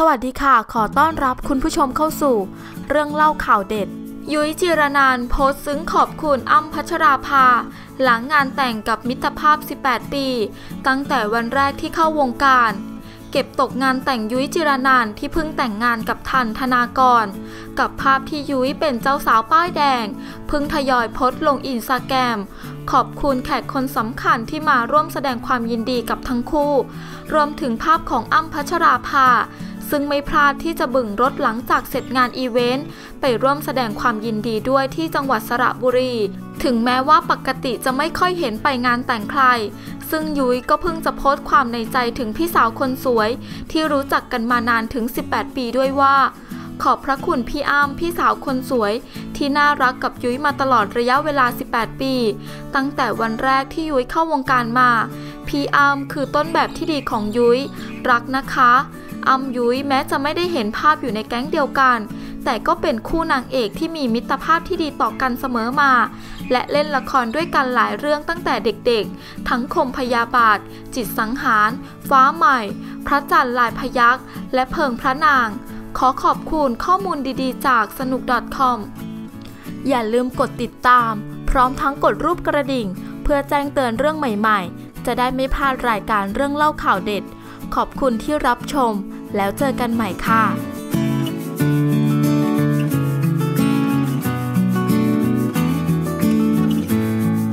สวัสดีค่ะ ขอต้อนรับคุณผู้ชมเข้าสู่ เรื่องเล่าข่าวเด็ด ยุ้ยจิรนานโพสต์ซึ้งขอบคุณอ้ำพัชราภา หลังงานแต่งกับมิตรภาพ 18 ปี ตั้งแต่วันแรกที่เข้าวงการ เก็บตกงานแต่งยุ้ยจิรนานที่เพิ่งแต่งงานกับทันธนากร กับภาพที่ยุ้ยเป็นเจ้าสาวป้ายแดง เพิ่งทยอยโพสต์ลงอินสตาแกรมขอบคุณแขกคนสำคัญที่มาร่วมแสดงความยินดีกับทั้งคู่ รวมถึงภาพของอ้ำพัชราภา ซึ่งไม่พลาดที่จะบึงรถหลังจากเสร็จงานอีเวนต์ไปร่วมแสดงความยินดีด้วยที่จังหวัดสระบุรี ถึงแม้ว่าปกติจะไม่ค่อยเห็นไปงานแต่งใคร ซึ่งยุ้ยก็เพิ่งจะโพสต์ความในใจถึงพี่สาวคนสวย ที่รู้จักกันมานานถึง 18 ปีด้วยว่า ขอบพระคุณพี่อ้ำพี่สาวคนสวย ที่น่ารักกับยุ้ยมาตลอดระยะเวลา 18 ปี ตั้งแต่วันแรกที่ยุ้ยเข้าวงการมา พี่อ้ำคือต้นแบบที่ดีของยุ้ยรักนะคะ อ้ำยุ้ยแม้จะไม่ได้เห็นภาพอยู่ในแก๊งเดียวกัน แต่ก็เป็นคู่นางเอกที่มีมิตรภาพที่ดีต่อกันเสมอมา และเล่นละครด้วยกันหลายเรื่องตั้งแต่เด็กๆ ทั้งคมพยาบาท จิตสังหาร ฟ้าใหม่ พระจันทร์ลายพยักษ์และเพิงพระนาง ขอขอบคุณข้อมูลดีๆ จากสนุก .com อย่าลืมกดติดตาม พร้อมทั้งกดรูปกระดิ่ง เพื่อแจ้งเตือนเรื่องใหม่ๆ จะได้ไม่พลาดรายการเรื่องเล่าข่าวเด็ด ขอบคุณที่รับชม แล้วเจอกันใหม่ค่ะ